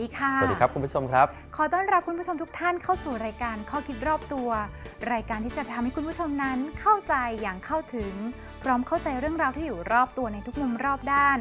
สวัสดีค่ะ สวัสดีครับคุณผู้ชมครับ ขอต้อนรับคุณผู้ชมทุกท่านเข้าสู่รายการข้อคิดรอบตัว รายการที่จะทำให้คุณผู้ชมนั้นเข้าใจอย่างเข้าถึง พร้อมเข้าใจเรื่องราวที่อยู่รอบตัวในทุกมุมรอบด้าน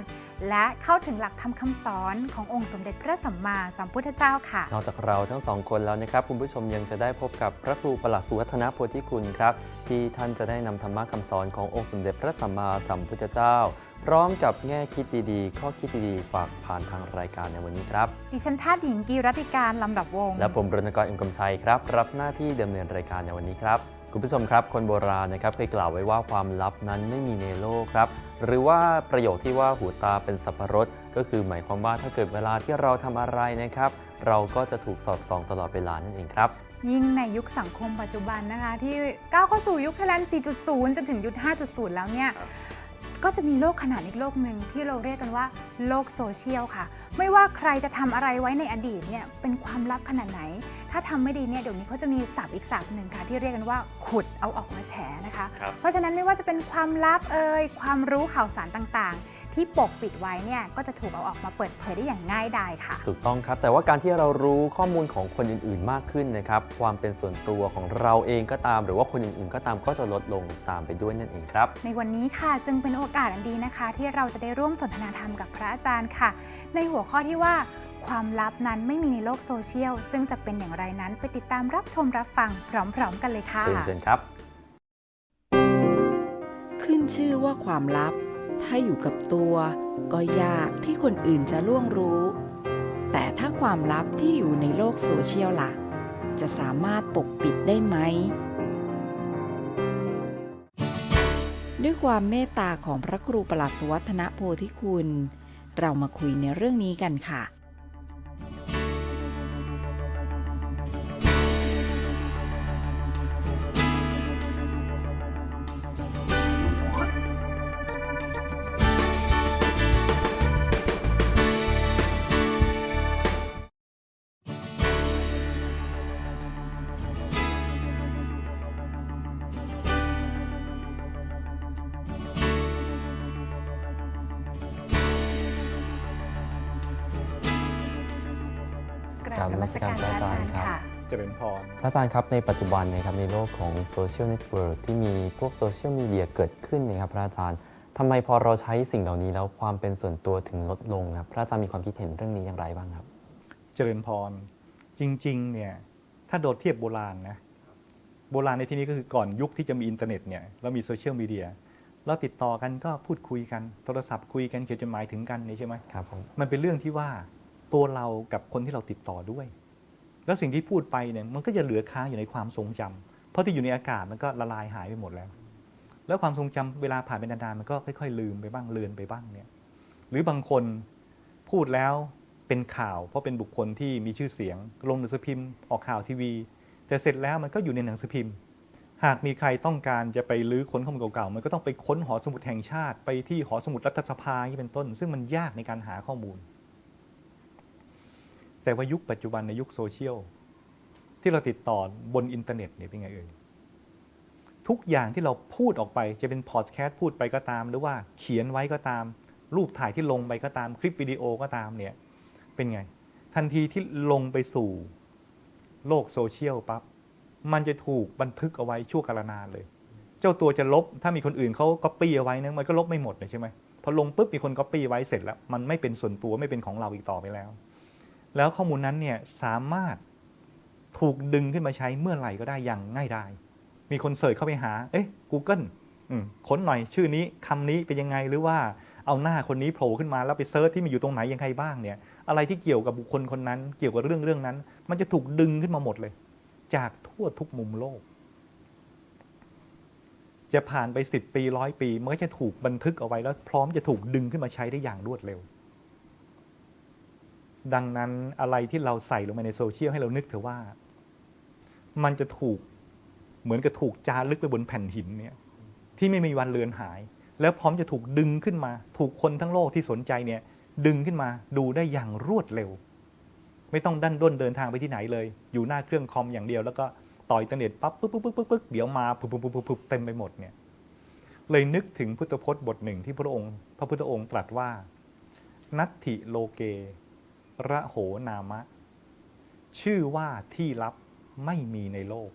และเข้าถึงหลักธรรมคำสอนขององค์สมเด็จพระสัมมาสัมพุทธเจ้าค่ะ นอกจากเราทั้งสองคนแล้วนะครับ คุณผู้ชมยังจะได้พบกับพระครูประหลัดสุวัฒนโพธิคุณครับ ที่ท่านจะได้นำธรรมะคำสอนขององค์สมเด็จพระสัมมาสัมพุทธเจ้า พร้อมกับแง่คิดดีๆ ข้อคิดดีๆ ฝากผ่านทางรายการในวันนี้ครับ ดิฉันแพทย์หญิงกีรัติการลำดับวงศ์และผมรณกรเอ็มกำชัยครับ รับหน้าที่ดำเนินรายการในวันนี้ครับ คุณผู้ชมครับ คนโบราณนะครับเคยกล่าวไว้ว่าความลับนั้นไม่มีในโลกครับ หรือว่าประโยคที่ว่าหูตาเป็นสับปะรดก็คือหมายความว่าถ้าเกิดเวลาที่เราทำอะไรนะครับ เราก็จะถูกสอดส่องตลอดเวลานั่นเองครับ ยิ่งในยุคสังคมปัจจุบันนะคะ ที่ก้าวเข้าสู่ยุคไทยแลนด์4.0 จนถึงยุค 5.0 แล้วเนี่ยครับ ก็จะมีโลกขนาดอีกโลกหนึ่งที่เราเรียกกันว่าโลกโซเชียลค่ะ ไม่ว่าใครจะทำอะไรไว้ในอดีตเนี่ยเป็นความลับขนาดไหน ถ้าทำไม่ดีเนี่ยเดี๋ยวนี้เขาจะมีศัพท์อีกศัพท์หนึ่งค่ะ ที่เรียกกันว่าขุดเอาออกมาแฉนะคะครับเพราะฉะนั้นไม่ว่าจะเป็นความลับเอ่ยความรู้ข่าวสารต่างๆ ที่ปกปิดไว้เนี่ยก็จะถูกเอาออกมาเปิดเผยได้อย่างง่ายดายค่ะ ถูกต้องครับ แต่ว่าการที่เรารู้ข้อมูลของคนอื่น ๆ มากขึ้นนะครับความเป็นส่วนตัวของเราเองก็ตาม หรือว่าคนอื่น ๆ ก็ตามก็จะลดลงตามไปด้วยนั่นเองครับ ในวันนี้ค่ะจึงเป็นโอกาสอันดีนะคะ ที่เราจะได้ร่วมสนทนาธรรมกับพระอาจารย์ค่ะ ในหัวข้อที่ว่าความลับนั้นไม่มีในโลกโซเชียล ซึ่งจะเป็นอย่างไรนั้นไปติดตามรับชมรับฟังพร้อม ๆ กันเลยค่ะเชิญเชิญครับ ขึ้นชื่อว่าความลับ ถ้าอยู่กับตัว ก็ยากที่คนอื่นจะล่วงรู้ แต่ถ้าความลับที่อยู่ในโลกโซเชียลล่ะ จะสามารถปกปิดได้ไหม ด้วยความเมตตาของพระครูประหลัดสวัฒนโพธิคุณ เรามาคุยในเรื่องนี้กันค่ะ สการพระอาจารย์ค่ะเจริญพรพระอาจารย์ครับในปัจจุบันนะครับในโลกของโซเชียลเน็ตเวิร์กที่มีพวกโซเชียลมีเดียเกิดขึ้นเนะครับพระอาจารย์ทำไมพอเราใช้สิ่งเหล่านี้แล้วความเป็นส่วนตัวถึงลดลงครับพระอาจารย์มีความคิดเห็นเรื่องนี้อย่างไรบ้างครับ เจริญพรจริงๆเนี่ยถ้าโดดเทียบโบราณนะโบราณในที่นี้ก็คือก่อนยุคที่จะมีอินเทอร์เน็ตเนี่ยเรามีโซเชียลมีเดียเราติดต่อกันก็พูดคุยกันโทรศัพท์คุยกันเขียนจดหมายถึงกันนี่ใช่ไหมครับผมมันเป็นเรื่องที่ว่าตัวเรากับคนที่เราติดต่อด้วย แล้วสิ่งที่พูดไปเนี่ยมันก็จะเหลือค้างอยู่ในความทรงจำเพราะที่อยู่ในอากาศมันก็ละลายหายไปหมดแล้ว แล้วความทรงจำเวลาผ่านไปนานๆมันก็ค่อยๆลืมไปบ้างเลือนไปบ้างเนี่ยหรือบางคนพูดแล้วเป็นข่าว เพราะเป็นบุคคลที่มีชื่อเสียง ลงหนังสือพิมพ์ออกข่าวทีวี แต่เสร็จแล้วมันก็อยู่ในหนังสือพิมพ์ หากมีใครต้องการจะไปลื้อค้นข้อมูลเก่าๆมันก็ต้องไปค้นหอสมุดแห่งชาติไปที่หอสมุดรัฐสภาที่เป็นต้น ซึ่งมันยากในการหาข้อมูล แต่ว่ายุคปัจจุบันในยุคโซเชียลที่เราติดต่อบนอินเทอร์เน็ตเนี่ยเป็นไงเอ่ยทุกอย่างที่เราพูดออกไปจะเป็นพอดแคสต์พูดไปก็ตาม หรือว่าเขียนไว้ก็ตาม รูปถ่ายที่ลงไปก็ตาม คลิปวิดีโอก็ตามเนี่ยเป็นไง ทันทีที่ลงไปสู่โลกโซเชียลปั๊บมันจะถูกบันทึกเอาไว้ชั่วกาลนานเลย เจ้าตัวจะลบถ้ามีคนอื่นเขาก๊อปปี้เอาไว้นะมันก็ลบไม่หมดเลยใช่ไหมพอลงปุ๊บมีคนก๊อปปี้ไว้เสร็จแล้ว มันไม่เป็นส่วนตัวไม่เป็นของเราอีกต่อไปแล้ว แล้วข้อมูลนั้นเนี่ยสามารถถูกดึงขึ้นมาใช้เมื่อไหร่ก็ได้อย่างง่ายดายมีคนเสิร์ชเข้าไปหา เอ๊ะ Google ค้นหน่อยชื่อนี้คำนี้เป็นยังไงหรือว่าเอาหน้าคนนี้โผล่ขึ้นมาแล้วไปเซิร์ชที่มันอยู่ตรงไหนยังไงบ้างเนี่ย อะไรที่เกี่ยวกับบุคคลคนนั้น เกี่ยวกับเรื่องเรื่องนั้น มันจะถูกดึงขึ้นมาหมดเลย จากทั่วทุกมุมโลก จะผ่านไปสิบปีร้อยปีมันก็จะถูกบันทึกเอาไว้แล้ว พร้อมจะถูกดึงขึ้นมาใช้ได้อย่างรวดเร็ว ดังนั้นอะไรที่เราใส่ลงไปในโซเชียลให้เรานึกเถอะว่า มันจะถูกเหมือนกับถูกจารึกไปบนแผ่นหินเนี่ย ที่ไม่มีวันเลือนหาย แล้วพร้อมจะถูกดึงขึ้นมา ถูกคนทั้งโลกที่สนใจเนี่ย ดึงขึ้นมาดูได้อย่างรวดเร็ว ไม่ต้องดันด้นเดินทางไปที่ไหนเลย อยู่หน้าเครื่องคอมอย่างเดียว แล้วก็ต่อยอินเทอร์เน็ตปั๊บปึ๊บปึ๊บปึ๊บปึ๊บเดี๋ยวมาปุ๊บปุ๊บปุ๊บปุ๊บเต็มไปหมดเนี่ย เลยนึกถึงพุทธพจน์บทหนึ่งที่พระองค์ พระพุทธองค์ตรัสว่า นัตถิโลเก ระโหนามะ ชื่อว่าที่ลับไม่มีในโลก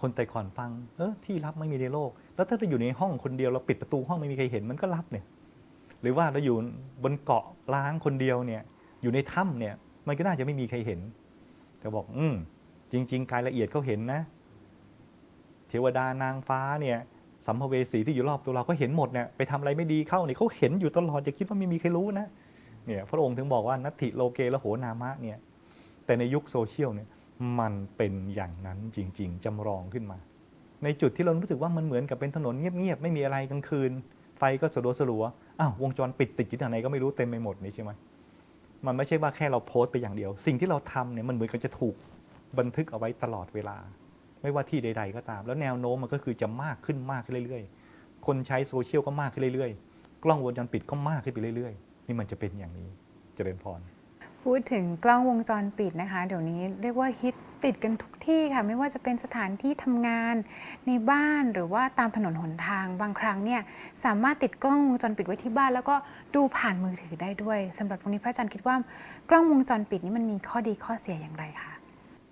คนแต่ก่อนฟัง เออที่ลับไม่มีในโลก แล้วถ้าเราอยู่ในห้องคนเดียวเราปิดประตูห้องไม่มีใครเห็นมันก็ลับเนี่ย หรือว่าเราอยู่บนเกาะล้างคนเดียวเนี่ย อยู่ในถ้ำเนี่ย มันก็น่าจะไม่มีใครเห็น แต่บอก อืมจริง ๆ กายละเอียดเขาเห็นนะ เทวดานางฟ้าเนี่ยสัมภเวสีที่อยู่รอบตัวเราก็เห็นหมดเนี่ยไปทำอะไรไม่ดีเข้าเนี่ยเขาเห็นอยู่ตลอดอย่าคิดว่าไม่มีใครรู้นะ เนี่ยพระองค์ถึงบอกว่านัตถิโลเกละโหนามะเนี่ยแต่ในยุคโซเชียลเนี่ยมันเป็นอย่างนั้นจริง ๆจำลองขึ้นมา ในจุดที่เรารู้สึกว่ามันเหมือนกับเป็นถนนเงียบๆไม่มีอะไรกลางคืน ไฟก็สลัวสลัวอ้าววงจรปิดติดที่ไหนก็ไม่รู้เต็มไปหมดนี่ใช่ไหมมันไม่ใช่ว่าแค่เราโพสต์ไปอย่างเดียว สิ่งที่เราทำเนี่ยมันเหมือนกับจะถูกบันทึกเอาไว้ตลอดเวลา ไม่ว่าที่ใด ๆ ก็ตาม แล้วแนวโน้มมันก็คือจะมากขึ้นมากขึ้นเรื่อย ๆ คนใช้โซเชียลก็มากขึ้นเรื่อยๆ กล้องวงจรปิดก็มากขึ้นไปเรื่อยๆ นี่มันจะเป็นอย่างนี้เจริญพร พูดถึงกล้องวงจรปิดนะคะ เดี๋ยวนี้เรียกว่าฮิตติดกันทุกที่ค่ะ ไม่ว่าจะเป็นสถานที่ทำงานในบ้านหรือว่าตามถนนหนทาง บางครั้งเนี่ยสามารถติดกล้องวงจรปิดไว้ที่บ้าน แล้วก็ดูผ่านมือถือได้ด้วยสำหรับตรงนี้พระอาจารย์คิดว่ากล้องวงจรปิดนี้มันมีข้อดีข้อเสียอย่างไรคะ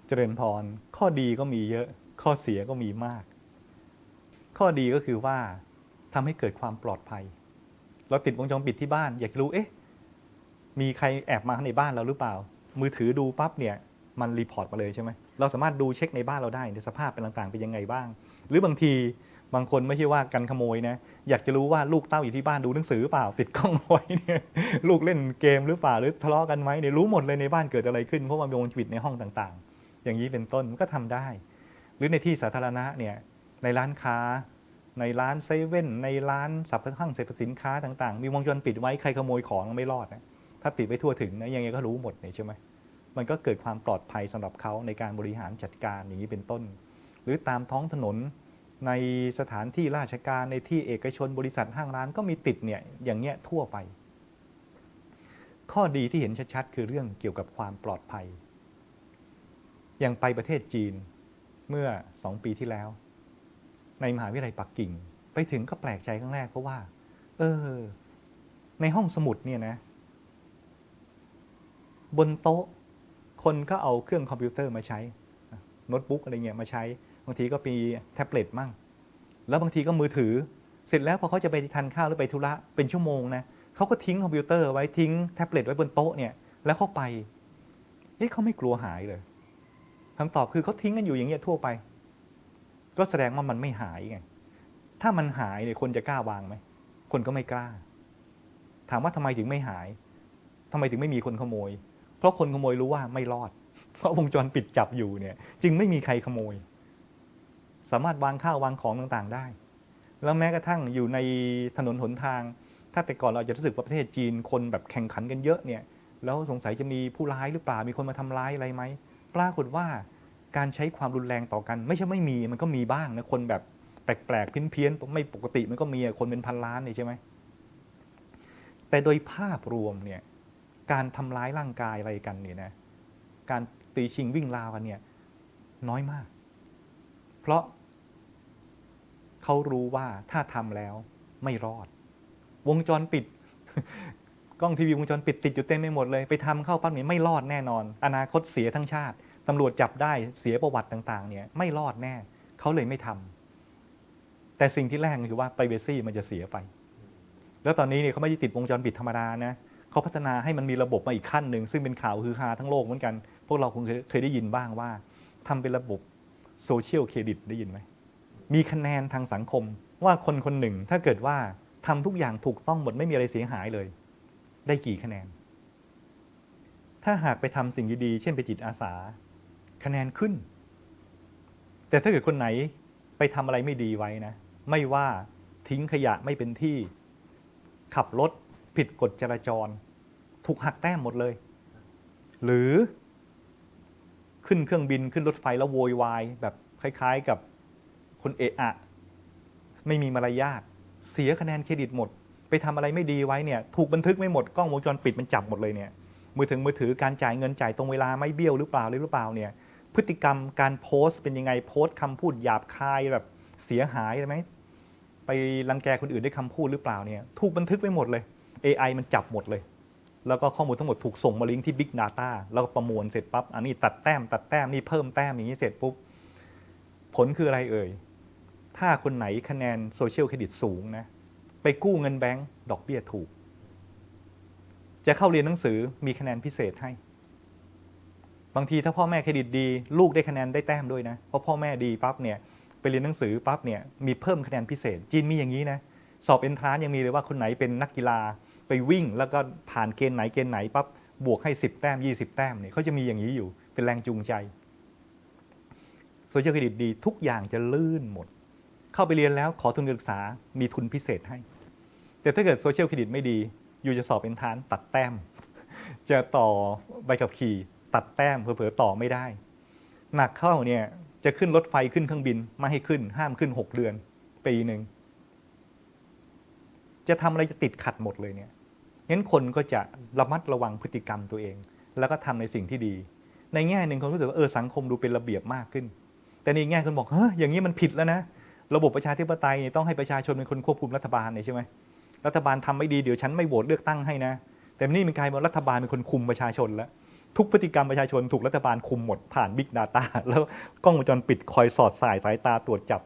เจริญพร ข้อดีก็มีเยอะ ข้อเสียก็มีมาก ข้อดีก็คือว่าทำให้เกิดความปลอดภัย เราติดวงจรปิดที่บ้าน อยากรู้เอ๊ะมีใครแอบมาในบ้านเราหรือเปล่า มือถือดูปั๊บเนี่ยมันรีพอร์ตมาเลยใช่ไหมเราสามารถดูเช็คในบ้านเราได้ในสภาพเป็นต่างๆเป็นยังไงบ้าง หรือบางทีบางคนไม่ใช่ว่ากันขโมยนะอยากจะรู้ว่าลูกเต้าอยู่ที่บ้านดูหนังสือหรือเปล่า ติดกล้องไว้เนี่ยลูกเล่นเกมหรือเปล่าหรือทะเลาะกันไหมเนี่ยรู้หมดเลยในบ้านเกิดอะไรขึ้นเพราะว่ามีวงจรปิดในห้องต่างๆ อย่างนี้เป็นต้นมันก็ทำได้ หรือในที่สาธารณะเนี่ยในร้านค้า ในร้านเซเว่นในร้านสัพพะห้างเสรพสินค้าต่างๆ มีวงจรปิดไว้ใครขโมยของไม่รอดนะถ้าติดไว้ทั่วถึงนะยังไงก็รู้หมดเนี่ยใช่ไหมมันก็เกิดความปลอดภัยสำหรับเขาในการบริหารจัดการอย่างนี้เป็นต้น หรือตามท้องถนนในสถานที่ราชการในที่เอกชนบริษัทห้างร้านก็มีติดเนี่ยอย่างเงี้ยทั่วไป ข้อดีที่เห็นชัดๆ คือเรื่องเกี่ยวกับความปลอดภัย อย่างไปประเทศจีนเมื่อสองปีที่แล้ว ในมหาวิทยาลัยปักกิ่ง ไปถึงก็แปลกใจครั้งแรกเพราะว่า เออ ในห้องสมุดเนี่ยนะ บนโต๊ะคนก็เอาเครื่องคอมพิวเตอร์มาใช้โน้ตบุ๊กอะไรเงี้ยมาใช้ บางทีก็มีแท็บเล็ตมั่ง แล้วบางทีก็มือถือ เสร็จแล้วพอเขาจะไปทานข้าวหรือไปธุระเป็นชั่วโมงนะเขาก็ทิ้งคอมพิวเตอร์ไว้ทิ้งแท็บเล็ตไว้บนโต๊ะเนี่ย แล้วเข้าไปเอ๊ะเขาไม่กลัวหายเลยคำตอบคือเขาทิ้งกันอยู่อย่างเงี้ยทั่วไป ก็แสดงว่ามันไม่หายไง ถ้ามันหายเนี่ยคนจะกล้าวางไหม คนก็ไม่กล้า ถามว่าทำไมถึงไม่หายทำไมถึงไม่มีคนขโมย เพราะคนขโมยรู้ว่าไม่รอด เพราะวงจรปิดจับอยู่เนี่ย จึงไม่มีใครขโมย สามารถวางข้าววางของต่างๆ ได้ แล้วแม้กระทั่งอยู่ในถนนหนทาง ถ้าแต่ก่อนเราจะรู้สึกว่าประเทศจีนคนแบบแข่งขันกันเยอะเนี่ย แล้วสงสัยจะมีผู้ร้ายหรือเปล่า มีคนมาทำร้ายอะไรไหม ปรากฏว่า การใช้ความรุนแรงต่อกัน ไม่ใช่ไม่มีมันก็มีบ้างนะคนแบบแปลกๆเพี้ยนๆไม่ปกติมันก็มีคนเป็นพันล้านนี่ใช่ไหมแต่โดยภาพรวมเนี่ยการทำร้ายร่างกายอะไรกันเนี่ยนะการตีชิงวิ่งราวกันเนี่ยน้อยมาก เพราะเขารู้ว่าถ้าทำแล้วไม่รอด วงจรปิด กล้องทีวีวงจรปิดติดอยู่เต็มไปหมดเลย ไปทำเข้าปั๊บเนี่ยไม่รอดแน่นอน อนาคตเสียทั้งชาติ ตำรวจจับได้เสียประวัติต่างๆ เนี่ยไม่รอดแน่เขาเลยไม่ทำแต่สิ่งที่แรกคือว่า p r i เวซีมันจะเสียไป แล้วตอนนี้เนี่ยเขาไม่ได้ติดวงจรปิดธรรมดานะเขาพัฒนาให้มันมีระบบมาอีกขั้นหนึ่งซึ่งเป็นข่าวฮือฮาทั้งโลกเหมือนกัน พวกเราคงเคยเคยได้ยินบ้างว่าทำเป็นระบบโซเชียลเครดิตได้ยินไหมมีคะแนนทางสังคมว่าคนคนหนึ่งถ้าเกิดว่าทำทุกอย่างถูกต้องหมดไม่มีอะไรเสียหายเลย ได้กี่คะแนน ถ้าหากไปทำสิ่งดีๆ เช่นไปจิตอาสา คะแนนขึ้น แต่ถ้าเกิดคนไหนไปทำอะไรไม่ดีไว้นะ ไม่ว่าทิ้งขยะไม่เป็นที่ ขับรถผิดกฎจราจร ถูกหักแต้มหมดเลย หรือขึ้นเครื่องบินขึ้นรถไฟแล้วโวยวาย แบบคล้าย ๆกับคนเอะอะ ไม่มีมารยาทเสียคะแนนเครดิตหมด ไปทำอะไรไม่ดีไว้เนี่ย ถูกบันทึกไม่หมดกล้องวงจรปิดมันจับหมดเลยเนี่ยมือถึงมือถือการจ่ายเงินจ่ายตรงเวลาไม่เบี้ยวหรือเปล่าหรือเปล่าเนี่ย พฤติกรรมการโพสต์เป็นยังไงโพสต์คำพูดหยาบคายแบบเสียหายใช่ไหมไปรังแกคนอื่นด้วยคำพูดหรือเปล่าเนี่ยถูกบันทึกไว้หมดเลย AI มันจับหมดเลย แล้วก็ข้อมูลทั้งหมดถูกส่งมาลิงก์ที่ Big Data แล้วก็ประมวลเสร็จปั๊บอันนี้ตัดแต้มตัดแต้มนี่เพิ่มแต้มอย่างนี้เสร็จปุ๊บผลคืออะไรเอ่ย ถ้าคนไหนคะแนนโซเชียลเครดิตสูงนะไปกู้เงินแบงก์ดอกเบี้ยถูก จะเข้าเรียนหนังสือมีคะแนนพิเศษให้ บางทีถ้าพ่อแม่เครดิตดี ลูกได้คะแนนได้แต้มด้วยนะเพราะพ่อแม่ดีปั๊บเนี่ยไปเรียนหนังสือปั๊บเนี่ยมีเพิ่มคะแนนพิเศษ จีนมีอย่างนี้นะสอบเอนทรานยังมีเลยว่าคนไหนเป็นนักกีฬาไปวิ่ง แล้วก็ผ่านเกณฑ์ไหนเกณฑ์ไหนปั๊บบวกให้ 10 แต้ม 20 แต้มเนี่ยเขาจะมีอย่างนี้อยู่เป็นแรงจูงใจโซเชียลเครดิตดีทุกอย่างจะลื่นหมด เข้าไปเรียนแล้วขอทุนการศึกษามีทุนพิเศษให้ แต่ถ้าเกิดโซเชียลเครดิตไม่ดี อยู่จะสอบเอนทรานตัดแต้ม จะต่อใบขับขี่ ตัดแต้มเผลอๆต่อไม่ได้ หนักเข้าเนี่ยจะขึ้นรถไฟขึ้นเครื่องบินไม่ให้ขึ้น ห้ามขึ้น6เดือน ปีหนึ่งจะทำอะไรจะติดขัดหมดเลยเนี่ยงั้นคนก็จะระมัดระวังพฤติกรรมตัวเอง แล้วก็ทำในสิ่งที่ดี ในแง่หนึ่งคนรู้สึกว่าเออสังคมดูเป็นระเบียบมากขึ้น แต่ในอีกแง่คนบอกเฮ้ยอย่างนี้มันผิดแล้วนะระบบประชาธิปไตยต้องให้ประชาชนเป็นคนควบคุมรัฐบาลเนี่ยใช่ไหมรัฐบาลทำไม่ดีเดี๋ยวฉันไม่โหวตเลือกตั้งให้นะ แต่นี่มันกลายเป็นรัฐบาลเป็นคนคุมประชาชนแล้ว ทุกพฤติกรรมประชาชนถูกรัฐบาลคุมหมดผ่าน Big Data แล้วกล้องวงจรปิดคอยสอดสายสายตาตรวจจับ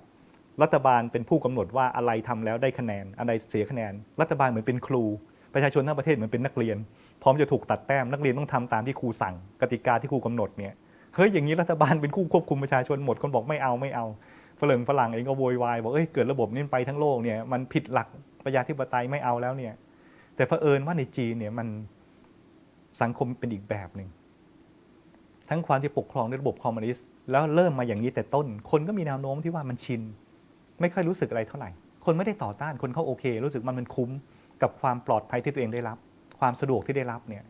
รัฐบาลเป็นผู้กำหนดว่าอะไรทำแล้วได้คะแนน อะไรเสียคะแนน รัฐบาลเหมือนเป็นครู ประชาชนทั้งประเทศเหมือนเป็นนักเรียน พร้อมจะถูกตัดแต้มนักเรียนต้องทำตามที่ครูสั่ง กติกาที่ครูกำหนดเนี่ยเฮ้ยอย่างนี้รัฐบาลเป็นคู่ควบคุมประชาชนหมดคนบอกไม่เอาไม่เอาฝรั่งฝรั่งเองก็โวยวายบอกเอ้ยเกิดระบบนี้ไปทั้งโลกเนี่ยมันผิดหลักประชาธิปไตยไม่เอาแล้วเนี่ยแต่เผอิญว่าในจีนเนี่ยมัน สังคมเป็นอีกแบบหนึ่งทั้งความที่ปกครองด้วยระบบคอมมิวนิสต์แล้วเริ่มมาอย่างนี้แต่ต้น คนก็มีแนวโน้มที่ว่ามันชิน ไม่ค่อยรู้สึกอะไรเท่าไหร่ คนไม่ได้ต่อต้านคนเขาโอเค รู้สึกมันมันคุ้มกับความปลอดภัยที่ตัวเองได้รับ ความสะดวกที่ได้รับเนี่ย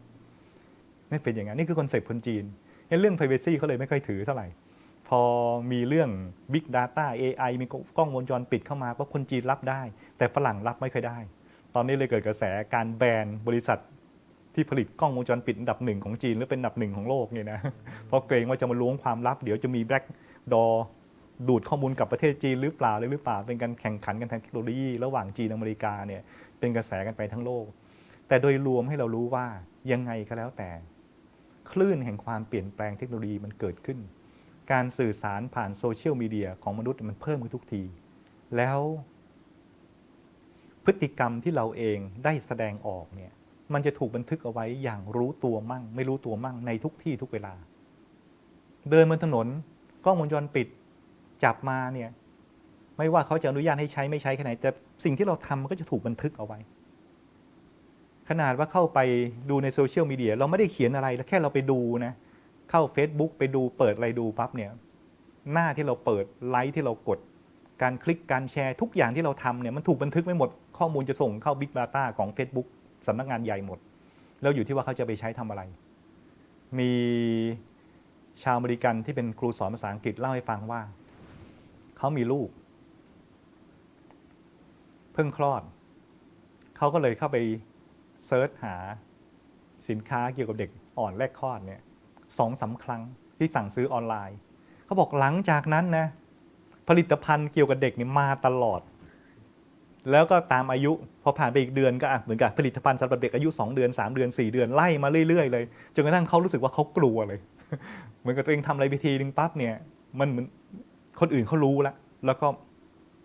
ไม่เป็นอย่างนั้นนี่คือคอนเซ็ปต์คนจีนงั้นเรื่อง privacy เขาเลยไม่ค่อยถือเท่าไหร่ พอมีเรื่อง Big Data AI มีกล้องวงจรปิดเข้ามาก็คนจีนรับได้ แต่ฝรั่งรับไม่ค่อยได้ ตอนนี้เลยเกิดกระแสการแบนบริษัท ที่ผลิตกล้องวงจรปิดอันดับหนึ่งของจีนหรือเป็นอันดับหนึ่งของโลกเนี่ยนะเพราะเกรงว่าจะมาล้วงความลับ เดี๋ยวจะมีแบล็กดอดูดข้อมูลกับประเทศจีนหรือเปล่าหรือเปล่า เป็นการแข่งขันกันทางเทคโนโลยี ระหว่างจีนอเมริกาเนี่ยเป็นกระแสกันไปทั้งโลก แต่โดยรวมให้เรารู้ว่ายังไงก็แล้วแต่ คลื่นแห่งความเปลี่ยนแปลงเทคโนโลยีมันเกิดขึ้น การสื่อสารผ่านโซเชียลมีเดียของมนุษย์มันเพิ่มขึ้นทุกที แล้วพฤติกรรมที่เราเองได้แสดงออกเนี่ย มันจะถูกบันทึกเอาไว้อย่างรู้ตัวมั่ง ไม่รู้ตัวมั่งในทุกที่ทุกเวลา เดินบนถนนกล้องวงจรปิดจับมาเนี่ย ไม่ว่าเขาจะอนุญาตให้ใช้ไม่ใช้แค่ไหนแต่สิ่งที่เราทำมันก็จะถูกบันทึกเอาไว้ ขนาดว่าเข้าไปดูในโซเชียลมีเดียเราไม่ได้เขียนอะไรแล้วแค่เราไปดูนะ เข้า Facebook ไปดูเปิดอะไรดูปั๊บเนี่ย หน้าที่เราเปิดไลค์ที่เรากด การคลิกการแชร์ทุกอย่างที่เราทำเนี่ยมันถูกบันทึกไว้หมดข้อมูลจะส่งเข้า Big Data ของ Facebook สำนักงานใหญ่หมด แล้วอยู่ที่ว่าเขาจะไปใช้ทำอะไร มีชาวอเมริกันที่เป็นครูสอนภาษาอังกฤษเล่าให้ฟังว่า เขามีลูก เพิ่งคลอด เขาก็เลยเข้าไปเซิร์ชหาสินค้าเกี่ยวกับเด็กอ่อนแรกคลอดเนี่ยสองสามครั้งที่สั่งซื้อออนไลน์ เขาบอกหลังจากนั้นนะผลิตภัณฑ์เกี่ยวกับเด็กนี่มาตลอด แล้วก็ตามอายุพอผ่านไปอีกเดือนก็เหมือนกับผลิตภัณฑ์สำหรับเด็กอายุ 2 เดือน 3 เดือน 4 เดือนไล่มาเรื่อยๆเลยจนกระทั่งเขารู้สึกว่าเขากลัวเลย เหมือนกับตัวเองทำอะไรพิธีนึงปั๊บเนี่ยมันเหมือนคนอื่นเขารู้แล้วแล้วก็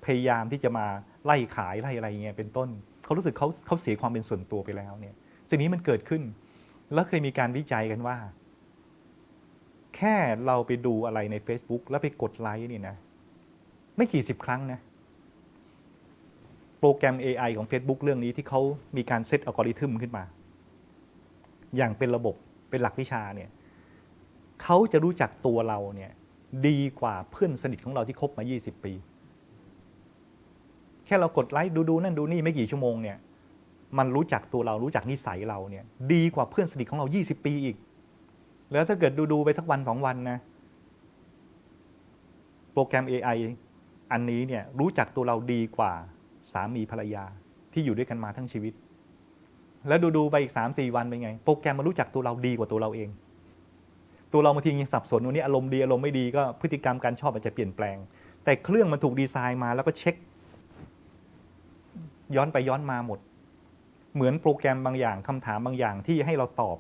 พยายามที่จะมาไล่ขายไล่อะไรเงี้ยเป็นต้นเขารู้สึกเขาเขาเสียความเป็นส่วนตัวไปแล้วเนี่ยสิ่งนี้มันเกิดขึ้น แล้วเคยมีการวิจัยกันว่า แค่เราไปดูอะไรใน Facebook แล้วไปกดไลค์นี่นะไม่กี่สิบครั้งนะ โปรแกรม AI ของ Facebook เรื่องนี้ที่เขามีการเซตอัลกอริทึมขึ้นมา อย่างเป็นระบบเป็นหลักวิชาเนี่ยเขาจะรู้จักตัวเราเนี่ยดีกว่าเพื่อนสนิทของเราที่คบมา 20 ปี แค่เรากดไลค์ดูดูนั่นดูนี่ไม่กี่ชั่วโมงเนี่ยมันรู้จักตัวเรารู้จักนิสัยเราเนี่ย ดีกว่าเพื่อนสนิทของเรา 20 ปีอีก แล้วถ้าเกิดดูดูไปสักวันสองวันนะ โปรแกรม AI อันนี้เนี่ยรู้จักตัวเราดีกว่า สามีภรรยาที่อยู่ด้วยกันมาทั้งชีวิต แล้วดูดูไปอีกสามสี่วันเป็นไง โปรแกรมมันรู้จักตัวเราดีกว่าตัวเราเอง ตัวเราบางทียังสับสนวันนี้อารมณ์ดีอารมณ์ไม่ดีก็พฤติกรรมการชอบอาจจะเปลี่ยนแปลง แต่เครื่องมันถูกดีไซน์มาแล้วก็เช็ค ย้อนไปย้อนมาหมด เหมือนโปรแกรมบางอย่างคำถามบางอย่างที่ให้เราตอบ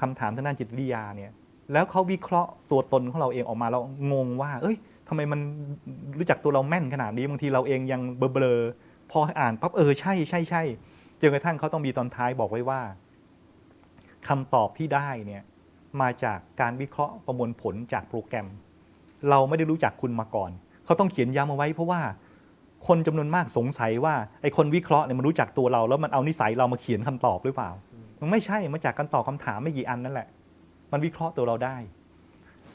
คำถามทางด้านจิตวิทยาเนี่ย แล้วเขาวิเคราะห์ตัวตนของเราเองออกมาเรางงว่า เอ้ย ทำไมมันรู้จักตัวเราแม่นขนาดนี้บางทีเราเองยังเบลอๆพออ่านปั๊บเออใช่ใช่ใช่จนกระทั่งเขาต้องมีตอนท้ายบอกไว้ว่าคำตอบที่ได้เนี่ยมาจากการวิเคราะห์ประมวลผลจากโปรแกรม เราไม่ได้รู้จักคุณมาก่อน เขาต้องเขียนย้ำเอาไว้ เพราะว่าคนจำนวนมากสงสัยว่าไอ้คนวิเคราะห์เนี่ยมันรู้จักตัวเรา แล้วมันเอานิสัยเรามาเขียนคำตอบหรือเปล่า มันไม่ใช่มาจากการตอบคำถามไม่กี่อันนั่นแหละ มันวิเคราะห์ตัวเราได้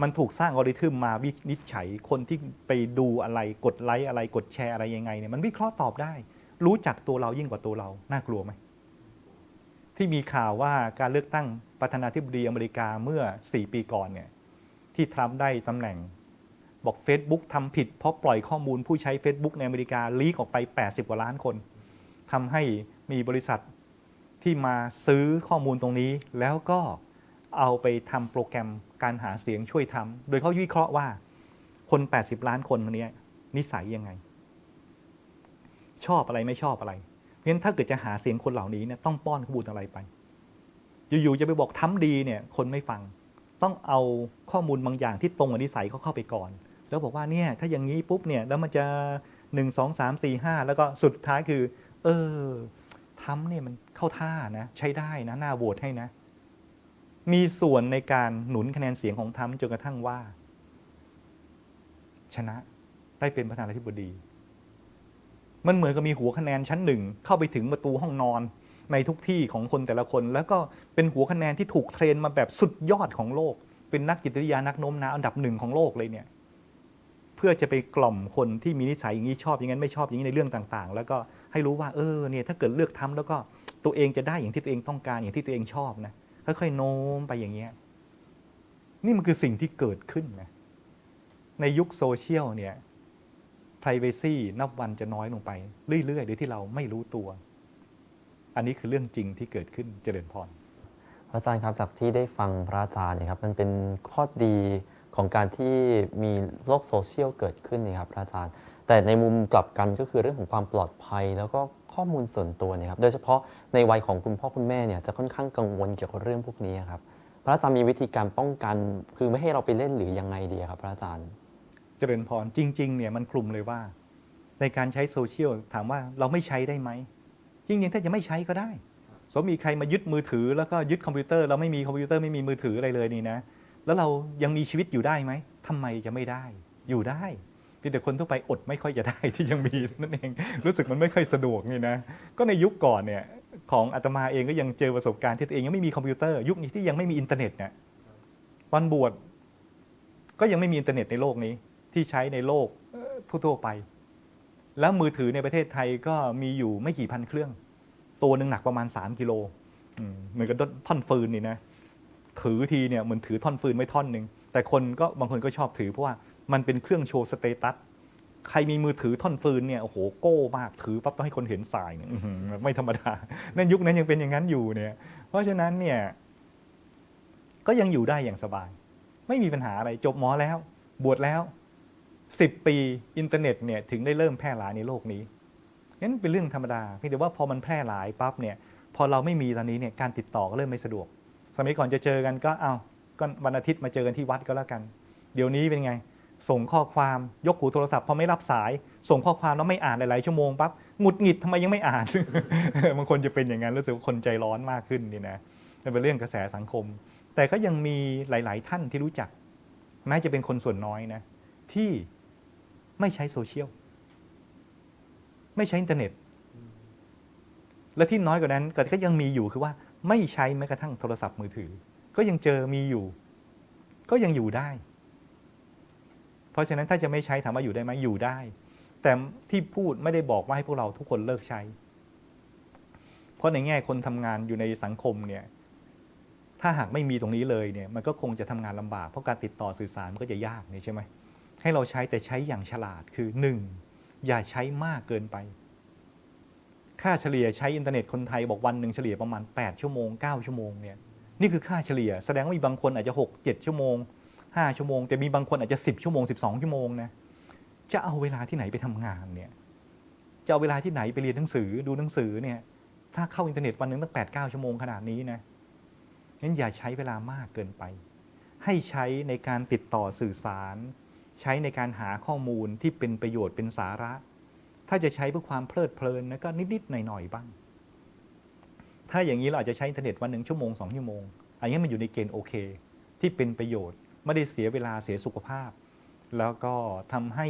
มันถูกสร้างอัลกอริทึมมาวินิจฉัยคนที่ไปดูอะไรกดไลค์อะไรกดแชร์อะไรยังไงเนี่ยมันวิเคราะห์ตอบได้ รู้จักตัวเรายิ่งกว่าตัวเรา น่ากลัวไหม ที่มีข่าวว่าการเลือกตั้งประธานาธิบดีอเมริกาเมื่อ 4 ปีก่อนเนี่ยที่ทรัมป์ได้ตำแหน่ง บอก Facebook ทำผิดเพราะปล่อยข้อมูลผู้ใช้ Facebook ในอเมริกาลีกออกไป 80 กว่าล้านคนทำให้มีบริษัทที่มาซื้อข้อมูลตรงนี้ แล้วก็เอาไปทำโปรแกรม การหาเสียงช่วยทำโดยเขาวิเคราะห์ว่าคน 80 ล้านคนคนนี้นิสัยยังไง ชอบอะไรไม่ชอบอะไรเพราะฉะนั้นถ้าเกิดจะหาเสียงคนเหล่านี้เนี่ยต้องป้อนข้อมูลอะไรไป อยู่ๆจะไปบอกทำดีเนี่ยคนไม่ฟัง ต้องเอาข้อมูลบางอย่างที่ตรงกับนิสัยเขาเข้าไปก่อน แล้วบอกว่าเนี่ยถ้าอย่างนี้ปุ๊บเนี่ยแล้วมันจะหนึ่งสองสามสี่ห้าแล้วก็สุดท้ายคือ เออทำเนี่ยมันเข้าท่านะ ใช้ได้นะหน่าโหวตให้นะ มีส่วนในการหนุนคะแนนเสียงของทรัมป์จนกระทั่งว่า ชนะได้เป็นประธานาธิบดี มันเหมือนกับมีหัวคะแนนชั้นหนึ่ง เข้าไปถึงประตูห้องนอนในทุกที่ของคนแต่ละคน แล้วก็เป็นหัวคะแนนที่ถูกเทรนมาแบบสุดยอดของโลก เป็นนักจิตวิทยานักโน้มน้าวอันดับหนึ่งของโลกเลยเนี่ย เพื่อจะไปกล่อมคนที่มีนิสัยอย่างนี้ชอบอย่างนั้นไม่ชอบอย่างนี้ในเรื่องต่างๆ แล้วก็ให้รู้ว่าเออเนี่ยถ้าเกิดเลือกทำแล้วก็ตัวเองจะได้อย่างที่ตัวเองต้องการอย่างที่ตัวเองชอบนะ ค่อยๆโน้มไปอย่างเงี้ย นี่มันคือสิ่งที่เกิดขึ้นนะ ในยุคโซเชียลเนี่ย privacy นับวันจะน้อยลงไป เรื่อยๆ โดยที่เราไม่รู้ตัว อันนี้คือเรื่องจริงที่เกิดขึ้นเจริญพร พระอาจารย์ครับจากที่ได้ฟังพระอาจารย์เนี่ยครับ มันเป็นข้อดีของการที่มีโลกโซเชียลเกิดขึ้นนี่ยครับพระอาจารย์ แต่ในมุมกลับกันก็คือเรื่องของความปลอดภัยแล้วก็ ข้อมูลส่วนตัวเนี่ยครับโดยเฉพาะในวัยของคุณพ่อคุณแม่เนี่ยจะค่อนข้างกังวลเกี่ยวกับเรื่องพวกนี้ครับพระอาจารย์มีวิธีการป้องกัน คือไม่ให้เราไปเล่นหรือยังไงดีครับ พระอาจารย์ เจริญพรจริงๆเนี่ยมันคลุมเลยว่า ในการใช้โซเชียลถามว่าเราไม่ใช้ได้ไหมจริงๆถ้าจะไม่ใช้ก็ได้สมมติมีใครมายึดมือถือแล้วก็ยึดคอมพิวเตอร์เราไม่มีคอมพิวเตอร์ไม่มีมือถืออะไรเลยนี่นะ แล้วเรายังมีชีวิตอยู่ได้ไหมทำไมจะไม่ได้ อยู่ได้ พียงแต่คนทั่วไปอดไม่ค่อยจะได้ที่ยังมีนั่นเอง รู้สึกมันไม่ค่อยสะดวกนี่นะ ก็ในยุคก่อนเนี่ยของอาตมาเองก็ยังเจอประสบการณ์ที่ตัวเองยังไม่มีคอมพิวเตอร์ ยุคนี้ที่ยังไม่มีอินเทอร์เน็ตเนี่ยวันบวชก็ยังไม่มีอินเทอร์เน็ตในโลกนี้ที่ใช้ในโลกทั่วๆไป แล้วมือถือในประเทศไทยก็มีอยู่ไม่กี่พันเครื่อง ตัวหนึ่งหนักประมาณ 3 กิโลเหมือนกับท่อนฟืนนี่นะ ถือทีเนี่ยเหมือนถือท่อนฟืนไว้ท่อนหนึ่งแต่คนก็บางคนก็ชอบถือเพราะว่า มันเป็นเครื่องโชว์สเตตัสใครมีมือถือท่อนฟืนเนี่ยโอ้โหโก้มากถือปั๊บต้องให้คนเห็นสายเนี่ยไม่ธรรมดานั่นยุคนั้นยังเป็นอย่างนั้นอยู่เนี่ย เพราะฉะนั้นเนี่ย ก็ยังอยู่ได้อย่างสบาย ไม่มีปัญหาอะไรจบหมอแล้ว บวชแล้วสิบปีอินเทอร์เน็ตเนี่ยถึงได้เริ่มแพร่หลายในโลกนี้นั้นเป็นเรื่องธรรมดาเพียงแต่ว่าพอมันแพร่หลายปั๊บเนี่ย พอเราไม่มีตอนนี้เนี่ยการติดต่อก็เริ่มไม่สะดวก สมัยก่อนจะเจอกันก็เอาก็วันอาทิตย์มาเจอกันที่วัดก็แล้วกัน เดี๋ยวนี้เป็นไง ส่งข้อความยกหูโทรศัพท์พอไม่รับสาย ส่งข้อความแล้วไม่อ่านหลายๆชั่วโมงปั๊บหงุดหงิดทำไมยังไม่อ่าน บางคนจะเป็นอย่างนั้นรู้สึกคนใจร้อนมากขึ้นนี่นะมันเป็นเรื่องกระแสสังคม แต่ก็ยังมีหลาย ๆ ท่านที่รู้จัก แม้จะเป็นคนส่วนน้อยนะ ที่ไม่ใช้โซเชียลไม่ใช้อินเทอร์เน็ต และที่น้อยกว่านั้นก็ยังมีอยู่คือว่าไม่ใช้แม้กระทั่งโทรศัพท์มือถือ ก็ยังเจอมีอยู่ ก็ยังอยู่ได้ เพราะฉะนั้นถ้าจะไม่ใช้ถามว่าอยู่ได้ไหมอยู่ได้ แต่ที่พูดไม่ได้บอกว่าให้พวกเราทุกคนเลิกใช้ เพราะในแง่คนทำงานอยู่ในสังคมเนี่ย ถ้าหากไม่มีตรงนี้เลยเนี่ย มันก็คงจะทำงานลำบาก เพราะการติดต่อสื่อสารมันก็จะยากนี่ใช่ไหมให้เราใช้แต่ใช้อย่างฉลาดคือหนึ่งอย่าใช้มากเกินไป ค่าเฉลี่ยใช้อินเทอร์เน็ตคนไทยบอกวันหนึ่งเฉลี่ยประมาณ 8 ชั่วโมง 9 ชั่วโมงเนี่ย นี่คือค่าเฉลี่ย แสดงว่ามีบางคนอาจจะ 6 7 ชั่วโมง 5 ชั่วโมง แต่มีบางคนอาจจะ 10 ชั่วโมง 12 ชั่วโมงนะจะเอาเวลาที่ไหนไปทำงานเนี่ยจะเอาเวลาที่ไหนไปเรียนหนังสือดูหนังสือเนี่ยถ้าเข้าอินเทอร์เน็ตวันหนึ่งตั้งแปดเก้าชั่วโมงขนาดนี้นะงั้นอย่าใช้เวลามากเกินไป ให้ใช้ในการติดต่อสื่อสาร ใช้ในการหาข้อมูลที่เป็นประโยชน์เป็นสาระ ถ้าจะใช้เพื่อความเพลิดเพลินนะก็นิดๆหน่อยๆบ้าง ถ้าอย่างนี้เราอาจจะใช้อินเทอร์เน็ตวันหนึ่งชั่วโมงสองชั่วโมงอันนี้มันอยู่ในเกณฑ์โอเค ที่เป็นประโยชน์ ไม่ได้เสียเวลาเสียสุขภาพ แล้วก็ทำให้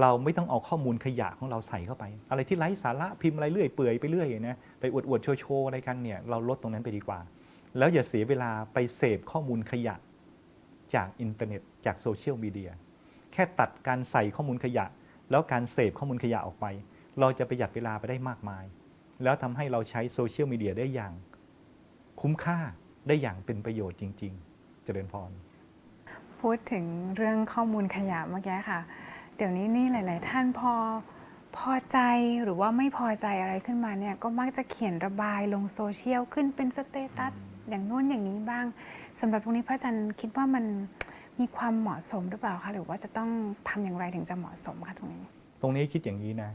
เราไม่ต้องเอาข้อมูลขยะของเราใส่เข้าไป อะไรที่ไร้สาระพิมพ์อะไรเรื่อยเปื่อยไปเรื่อยนะไปอวดๆโชว์ๆอะไรกันเนี่ยเราลดตรงนั้นไปดีกว่า แล้วอย่าเสียเวลาไปเสพข้อมูลขยะจากอินเทอร์เน็ตจากโซเชียลมีเดียแค่ตัดการใส่ข้อมูลขยะ แล้วการเสพข้อมูลขยะออกไป เราจะประหยัดเวลาไปได้มากมาย แล้วทำให้เราใช้โซเชียลมีเดียได้อย่าง คุ้มค่าได้อย่างเป็นประโยชน์จริง ๆ เจริญพร พูดถึงเรื่องข้อมูลขยะเมื่อกี้ค่ะ เดี๋ยวนี้นี่หลาย ๆ ท่านพอพอใจหรือว่าไม่พอใจอะไรขึ้นมาเนี่ยก็มักจะเขียนระบายลงโซเชียลขึ้นเป็นสเตตัสอย่างโน้นอย่างนี้บ้างสำหรับตรงนี้พระอาจารย์คิดว่ามันมีความเหมาะสมหรือเปล่าคะหรือว่าจะต้องทำอย่างไรถึงจะเหมาะสมคะตรงนี้ ตรงนี้คิดอย่างนี้นะ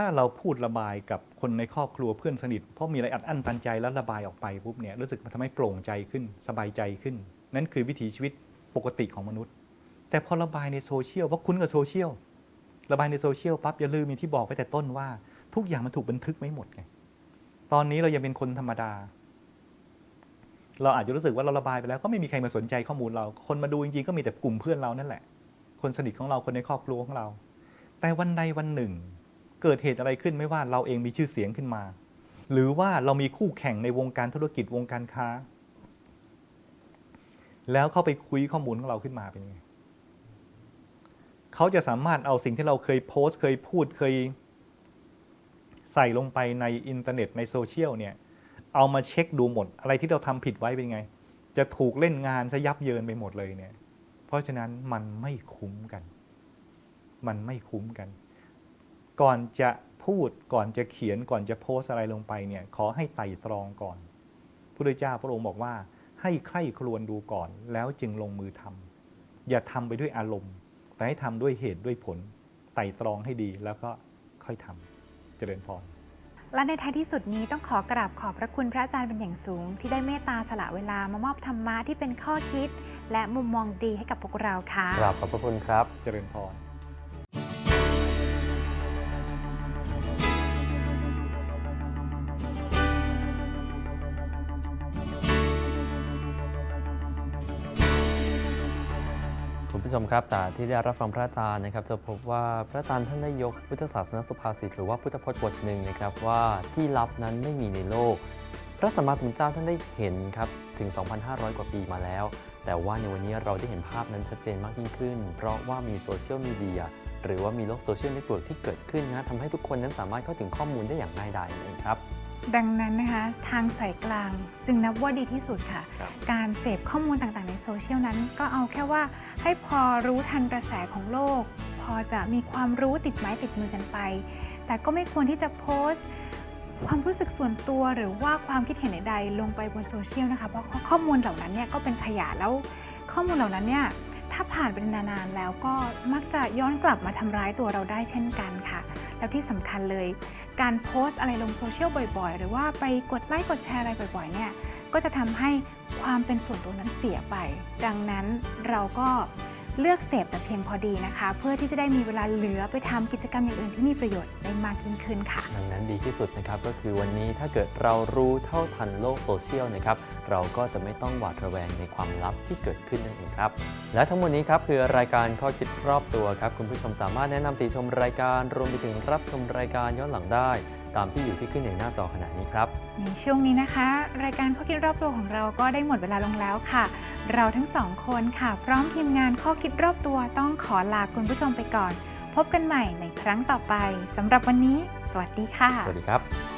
ถ้าเราพูดระบายกับคนในครอบครัวเพื่อนสนิท เพราะมีอะไรอัดอั้นตันใจแล้วระบายออกไปปุ๊บเนี่ยรู้สึกมันทำให้โปร่งใจขึ้นสบายใจขึ้น นั่นคือวิถีชีวิตปกติของมนุษย์ แต่พอระบายในโซเชียลเพราะคุ้นกับโซเชียลระบายในโซเชียลปั๊บอย่าลืมมีที่บอกไปแต่ต้นว่า ทุกอย่างมันถูกบันทึกไม่หมดไงตอนนี้เรายังเป็นคนธรรมดา เราอาจจะรู้สึกว่าเราระบายไปแล้วก็ไม่มีใครมาสนใจข้อมูลเรา คนมาดูจริงๆก็มีแต่กลุ่มเพื่อนเรานั่นแหละ คนสนิทของเราคนในครอบครัวของเรา แต่วันใดวันหนึ่ง เกิดเหตุอะไรขึ้นไม่ว่าเราเองมีชื่อเสียงขึ้นมา หรือว่าเรามีคู่แข่งในวงการธุรกิจวงการค้า แล้วเข้าไปคุยข้อมูลของเราขึ้นมาเป็นไงเขาจะสามารถเอาสิ่งที่เราเคยโพสต์ เคยพูดเคย ใส่ลงไปในอินเทอร์เน็ตในโซเชียลเนี่ย เอามาเช็คดูหมด อะไรที่เราทำผิดไว้เป็นไง จะถูกเล่นงานซะยับเยินไปหมดเลยเนี่ย เพราะฉะนั้นมันไม่คุ้มกัน มันไม่คุ้มกัน ก่อนจะพูดก่อนจะเขียนก่อนจะโพสต์อะไรลงไปเนี่ยขอให้ไต่ตรองก่อนพระพุทธเจ้าพระองค์บอกว่า ให้ใคร่ครวญดูก่อน แล้วจึงลงมือทำอย่าทำไปด้วยอารมณ์ แต่ให้ทำด้วยเหตุด้วยผล ไต่ตรองให้ดีแล้วก็ค่อยทำเจริญพรและในท้ายที่สุดนี้ต้องขอกราบขอบพระคุณพระอาจารย์เป็นอย่างสูง ที่ได้เมตตาสละเวลามามอบธรรมะที่เป็นข้อคิด และมุมมองดีให้กับพวกเราค่ะกราบขอบพระคุณครับ เจริญพร ชมครับจากที่ได้รับฟังพระอาจารย์นะครับ จะพบว่าพระอาจารย์ท่านได้ยกพุทธศาสนสุภาษิตหรือว่าพุทธพจน์บทหนึ่งนะครับว่าที่ลับนั้นไม่มีในโลก พระสัมมาสัมพุทธเจ้าท่านได้เห็นครับถึง 2,500 กว่าปีมาแล้ว แต่ว่าในวันนี้เราได้เห็นภาพนั้นชัดเจนมากยิ่งขึ้น เพราะว่ามีโซเชียลมีเดียหรือว่ามีโลกโซเชียลเน็ตเวิร์กที่เกิดขึ้นนะทำให้ทุกคนนั้นสามารถเข้าถึงข้อมูลได้อย่างง่ายดายนั่นเองครับ ดังนั้นนะคะทางสายกลางจึงนับว่าดีที่สุดค่ะ ครับ การเสพข้อมูลต่างๆในโซเชียลนั้น ก็เอาแค่ว่าให้พอรู้ทันกระแสของโลก พอจะมีความรู้ติดไม้ติดมือกันไป แต่ก็ไม่ควรที่จะโพสต์ ความรู้สึกส่วนตัวหรือว่าความคิดเห็นใดๆลงไปบนโซเชียลนะคะเพราะข้อมูลเหล่านั้นเนี่ยก็เป็นขยะแล้ว ข้อมูลเหล่านั้นเนี่ยถ้าผ่านไปนานๆแล้วก็มักจะย้อนกลับมาทำร้ายตัวเราได้เช่นกันค่ะ แล้วที่สำคัญเลย การโพสต์อะไรลงโซเชียลบ่อยๆ หรือว่าไปกดไลค์กดแชร์อะไรบ่อยๆเนี่ยก็จะทำให้ความเป็นส่วนตัวนั้นเสียไป ดังนั้นเราก็ เลือกเสพแต่เพียงพอดีนะคะ เพื่อที่จะได้มีเวลาเหลือไปทำกิจกรรมอย่างอื่นที่มีประโยชน์ได้มากยิ่งขึ้นค่ะ ดังนั้นดีที่สุดนะครับก็คือวันนี้ถ้าเกิดเรารู้เท่าทันโลกโซเชียลนะครับเราก็จะไม่ต้องหวาดระแวงในความลับที่เกิดขึ้นนั่นเองครับ และทั้งหมดนี้ครับคือรายการข้อคิดรอบตัวครับคุณผู้ชมสามารถแนะนำติชมรายการรวมไปถึงรับชมรายการย้อนหลังได้ ตามที่อยู่ที่ขึ้นอย่างหน้าจอขณะนี้ครับในช่วงนี้นะคะ รายการข้อคิดรอบตัวของเราก็ได้หมดเวลาลงแล้วค่ะ เราทั้งสองคนค่ะ พร้อมทีมงานข้อคิดรอบตัวต้องขอลาคุณผู้ชมไปก่อน พบกันใหม่ในครั้งต่อไปสำหรับวันนี้ สวัสดีค่ะ สวัสดีครับ「